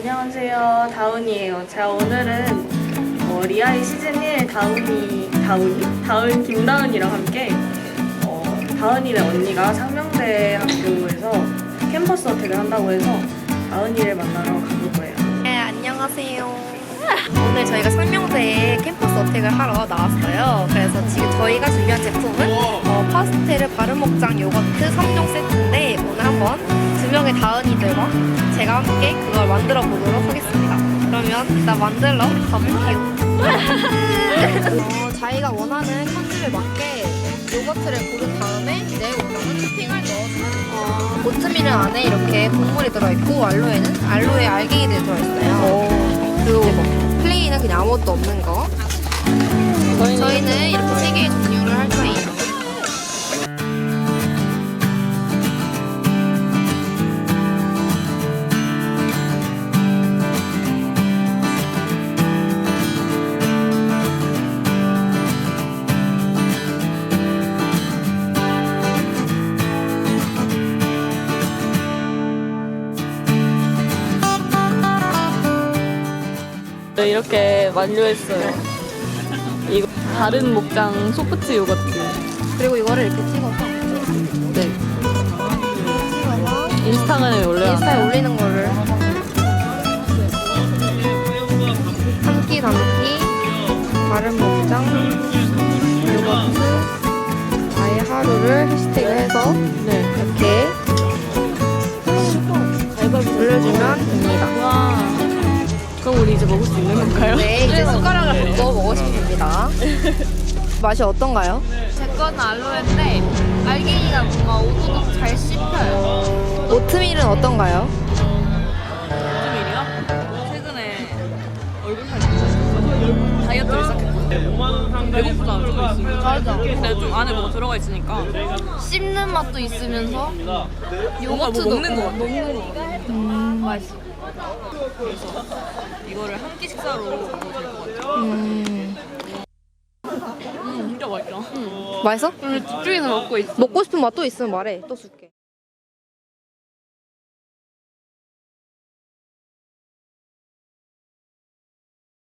안녕하세요. 다운이에요. 제가 오늘은 어, 리아이 시즌 1 다운이, 다운이? 다운 김다운이랑 함께 어, 다운이네 언니가 상명대 학교에서 캠퍼스 어택을 한다고 해서 다운이를 만나러 가볼 거예요. 네, 안녕하세요. 오늘 저희가 상명대에 캠 어택을 하러 나왔어요. 그래서 지금 저희가 준비한 제품은 어, 파스텔 바르목장 요거트 3종 세트인데 오늘 한번 두 명의 다은이들과 제가 함께 그걸 만들어 보도록 하겠습니다. 그러면 일단 만들러 가볼게요. 어, 자기가 원하는 컨셉에 맞게 요거트를 고른 다음에 이제 우리는 토핑을 넣어주면 돼요. 오트밀은 안에 이렇게 곡물이 들어있고 알로에는 알로에 알갱이들이 들어있어요. 그리고 플레이는 그냥 아무것도 없는 거. 저희는 이렇게 세 개의 종류를 할 거예요. 네, 이렇게 완료했어요. 이거 다른 목장 소프트 요거트. 그리고 이거를 이렇게 찍어서 네. 찍어서 인스타그램에 올려요. 인스타에 올리는 거를 한끼 담기 다른 목장 요거트 나의 하루를 해시태그 해서 네. 우리 이제 먹을 수 있는 건가요? 네, 이제 숟가락을 붓고 먹으시면 됩니다. 맛이 어떤가요? 제 거는 알로에인데 알갱이가 뭔가 오도독 잘 씹혀요. 오트밀은 어떤가요? 오트밀이요? 최근에 얼굴 살 쪘어요. 다이어트를 시작했거든요. 배고프잖아, 저거 있으면. 맞아. 근데 좀 안에 뭐가 들어가 있으니까 씹는 맛도 있으면서 뭔가 뭐 요거트도 먹는 거 같아. 먹는 거. 음, 맛있어. 이거를 한 끼 식사로 먹어도 될 것 같아요. 음, 음, 진짜 맛있다. 맛있어? 오늘 집중해서 먹고 있어. 먹고 싶은 맛 또 있으면 말해. 또 줄게.